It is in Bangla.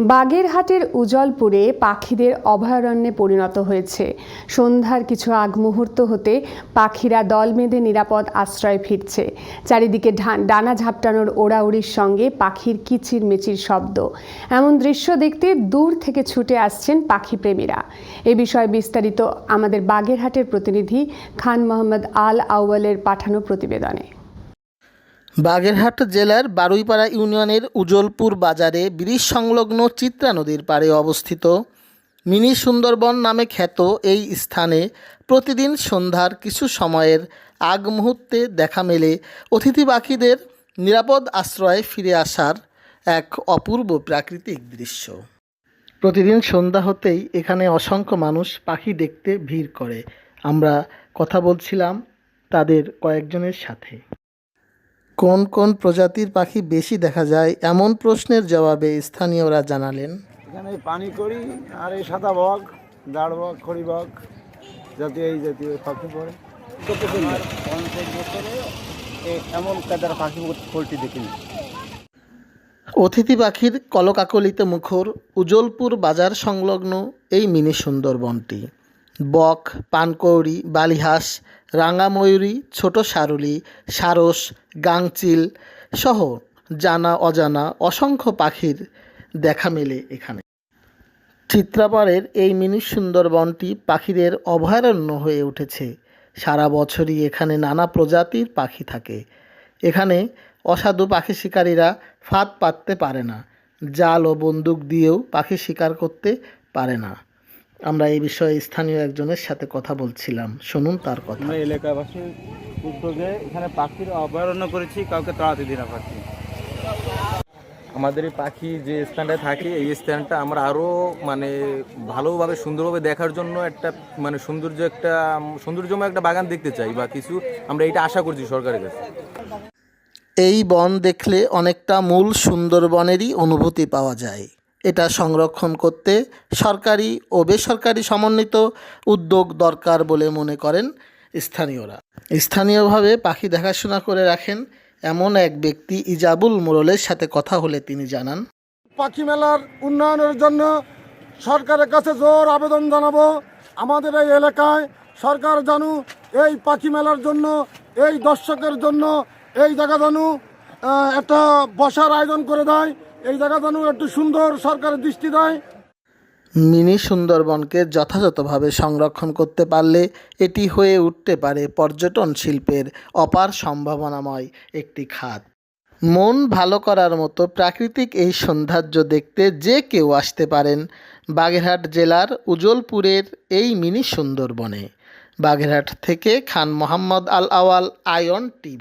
বাগেরহাটের উজলপুরে পাখিদের অভয়ারণ্যে পরিণত হয়েছে। সন্ধ্যার কিছু আগ মুহূর্ত হতে পাখিরা দল বেঁধে নিরাপদ আশ্রয় ফিরছে। চারিদিকে ডানা ঝাপটানোর ওড়াউড়ির সঙ্গে পাখির কিচির মিচির শব্দ। এমন দৃশ্য দেখতে দূর থেকে ছুটে আসছেন পাখিপ্রেমীরা। এ বিষয়ে বিস্তারিত আমাদের বাগেরহাটের প্রতিনিধি খান মোহাম্মদ আল আউয়ালের পাঠানো প্রতিবেদনে। বাগেরহাট জেলার বারুইপাড়া ইউনিয়নের উজলপুর বাজারে ব্রিজ সংলগ্ন চিত্রা নদীর পাড়ে অবস্থিত। মিনি সুন্দরবন নামে খ্যাত এই স্থানে প্রতিদিন সন্ধ্যার কিছু সময়ের আগ মুহূর্তে দেখা মেলে অতিথি পাখিদের নিরাপদ আশ্রয়ে ফিরে আসার এক অপূর্ব প্রাকৃতিক দৃশ্য। প্রতিদিন সন্ধ্যা হতেই এখানে অসংখ্য মানুষ পাখি দেখতে ভিড় করে। আমরা কথা বলছিলাম তাদের কয়েকজনের সাথে। কোন কোন প্রজাতির পাখি বেশি দেখা যায়? এমন প্রশ্নের জবাবে স্থানীয়রা জানালেন। এখানে পানি করি আর এই সাদা বক দাঁড় বক খড়ি বক জাতীয় এই জাতীয় পাখি পড়ে। পঞ্চাশ বছরে এমন কাদার পাখি পোলট্রি দেখিনি। অতিথি পাখির কলকাকলিতে মুখর উজলপুর বাজার সংলগ্ন এই মিনি সুন্দরবনটি। বক, পানকৌড়ি, বালিহাঁস, রাঙাময়ূরী, ছোট সারুলি সারস গাংচিল সহ জানা, অজানা, অসংখ্য পাখির দেখা মেলে এখানে। চিত্রাপাড়ের এই মিনি সুন্দরবনটি পাখিদের অভয়ারণ্য হয়ে উঠেছে। সারা বছরই এখানে নানা প্রজাতির পাখি থাকে। এখানে অসাধু পাখি শিকারীরা ফাঁদ পাততে পারে না। জাল ও বন্দুক দিয়েও পাখি শিকার করতে পারে না। আমরা এই বিষয়ে স্থানীয় একজনের সাথে কথা বলছিলাম। শুনুন তার কথা। আমরা এলাকাবাসীর উদ্যোগে এখানে পাখির অভয়ারণ্য করেছি কাউকে তাড়াতে দিই না পাখি। আমাদের এই পাখি যে স্থানটায় থাকে এই স্থানটা আমরা আরও মানে ভালোভাবে সুন্দরভাবে দেখার জন্য একটা মানে সৌন্দর্য একটা সৌন্দর্যময় একটা বাগান দেখতে চাই বা কিছু আমরা এটা আশা করছি সরকারের কাছে। এই বন দেখলে অনেকটা মূল সুন্দরবনেরই অনুভূতি পাওয়া যায়। এটা সংরক্ষণ করতে সরকারি ও বেসরকারি সমন্বিত উদ্যোগ দরকার বলে মনে করেন স্থানীয়রা। স্থানীয়ভাবে পাখি দেখাশোনা করে রাখেন এমন এক ব্যক্তি ইজাবুল মোরলের সাথে কথা হলে তিনি জানান, পাখি মেলার উন্নয়নের জন্য সরকারের কাছে জোর আবেদন জানাব। আমাদের এই এলাকায় সরকার জানু এই পাখি মেলার জন্য, এই দর্শকের জন্য এই জায়গা জানু একটা বসার আয়োজন করে দেয়। এই জায়গা জানু একটু সুন্দর সরকারের দৃষ্টি দেয়। মিনি সুন্দরবনকে যথাযথভাবে সংরক্ষণ করতে পারলে এটি হয়ে উঠতে পারে পর্যটন শিল্পের অপার সম্ভাবনাময় একটি খাত। মন ভালো করার মতো প্রাকৃতিক এই সৌন্দর্য দেখতে যে কেউ আসতে পারেন বাগেরহাট জেলার উজলপুরের এই মিনি সুন্দরবনে। বাগেরহাট থেকে খান মোহাম্মদ আল আওয়াল, আয়ন টিভি।